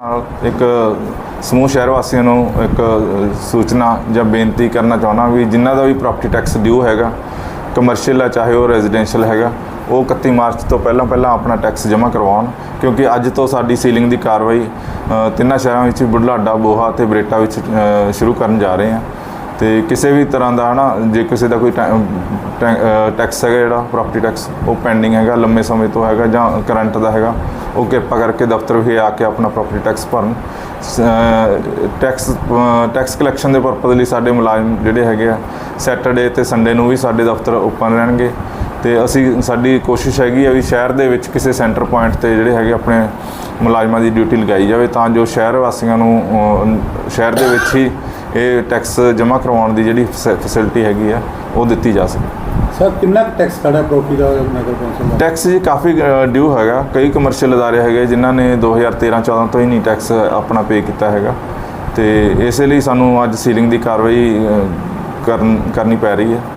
ਨਾਲ ਇੱਕ ਸਮੂਹ ਸ਼ਹਿਰ ਵਾਸੀਆਂ ਨੂੰ ਇੱਕ ਸੂਚਨਾ ਜਾਂ ਬੇਨਤੀ ਕਰਨਾ ਚਾਹੁੰਦਾ ਵੀ ਜਿਨ੍ਹਾਂ ਦਾ ਵੀ ਪ੍ਰਾਪਰਟੀ ਟੈਕਸ ਡਿਊ ਹੈਗਾ ਕਮਰਸ਼ੀਅਲ ਹੈ ਚਾਹੇ ਉਹ ਰੈਜ਼ੀਡੈਂਸ਼ੀਅਲ ਹੈਗਾ, ਉਹ 31 ਮਾਰਚ ਤੋਂ ਪਹਿਲਾਂ ਪਹਿਲਾਂ ਆਪਣਾ ਟੈਕਸ ਜਮ੍ਹਾਂ ਕਰਵਾਉਣ, ਕਿਉਂਕਿ ਅੱਜ ਤੋਂ ਸਾਡੀ ਸੀਲਿੰਗ ਦੀ ਕਾਰਵਾਈ ਤਿੰਨਾਂ ਸ਼ਹਿਰਾਂ ਵਿੱਚ ਬੁਢਲਾਡਾ, ਬੋਹਾ ਤੇ ਬਰੇਟਾ ਵਿੱਚ ਸ਼ੁਰੂ ਕਰਨ ਜਾ ਰਹੇ ਹਾਂ। ਤੇ ਕਿਸੇ ਵੀ ਤਰ੍ਹਾਂ ਦਾ ਹਨਾ, ਜੇ ਕਿਸੇ ਦਾ ਕੋਈ ਟੈ- ਟੈ- ਟੈਕਸ ਹੈਗਾ ਜਿਹੜਾ ਪ੍ਰਾਪਰਟੀ ਟੈਕਸ ਉਹ ਪੈਂਡਿੰਗ ਹੈਗਾ, ਲੰਮੇ ਸਮੇਂ ਤੋਂ ਹੈਗਾ ਜਾਂ ਕਰੰਟ ਦਾ ਹੈਗਾ ਉਹ ਕਿਰਪਾ ਕਰਕੇ ਦਫ਼ਤਰ ਵਿਖੇ ਆ ਕੇ ਆਪਣਾ ਪ੍ਰੋਪਰਟੀ ਟੈਕਸ ਭਰਨ। ਸ- ਟੈਕਸ ਟੈਕਸ ਕਲੈਕਸ਼ਨ ਦੇ ਪਰਪਸ ਲਈ ਸਾਡੇ ਮੁਲਾਜ਼ਮ ਜਿਹੜੇ ਹੈਗੇ ਆ ਸੈਟਰਡੇ ਤੇ ਸੰਡੇ ਨੂੰ ਵੀ ਸਾਡੇ ਦਫ਼ਤਰ ਓਪਨ ਰਹਿਣਗੇ। ਤੇ ਅਸੀਂ, ਸਾਡੀ ਕੋਸ਼ਿਸ਼ ਹੈਗੀ ਆ ਵੀ ਸ਼ਹਿਰ ਦੇ ਵਿੱਚ ਕਿਸੇ ਸੈਂਟਰ ਪੁਆਇੰਟ ਤੇ ਜਿਹੜੇ ਹੈਗੇ ਆਪਣੇ ਮੁਲਾਜ਼ਮਾਂ ਦੀ ਡਿਊਟੀ ਲਗਾਈ ਜਾਵੇ, ਤਾਂ ਜੋ ਸ਼ਹਿਰ ਵਾਸੀਆਂ ਨੂੰ ਸ਼ਹਿਰ ਦੇ ਵਿੱਚ ਹੀ ਇਹ ਟੈਕਸ ਜਮ੍ਹਾਂ ਕਰਵਾਉਣ ਦੀ ਜਿਹੜੀ ਫੈਸਿਲਿਟੀ ਹੈਗੀ ਆ, ਉਹ ਦਿੱਤੀ ਜਾ ਸਕੇ। ਸਰ, ਕਿੰਨਾ ਟੈਕਸ ਖੜਾ ਪ੍ਰਾਪਰਟੀ ਦਾ ਨਗਰ ਕੌਂਸਲ ਦਾ? ਟੈਕਸ ਜੀ ਕਾਫੀ ਡਿਊ ਹੈਗਾ। ਕਈ ਕਮਰਸ਼ੀਅਲ ਅਦਾਰੇ ਹੈਗੇ ਜਿਨ੍ਹਾਂ ਨੇ 2013-14 ਤੋਂ ਹੀ ਨਹੀਂ ਟੈਕਸ ਆਪਣਾ ਪੇ ਕੀਤਾ ਹੈਗਾ। ਤੇ ਇਸੇ ਲਈ ਸਾਨੂੰ ਅੱਜ ਸੀਲਿੰਗ ਦੀ ਕਾਰਵਾਈ ਕਰਨ, ਕਰਨੀ ਪੈ ਰਹੀ ਹੈ।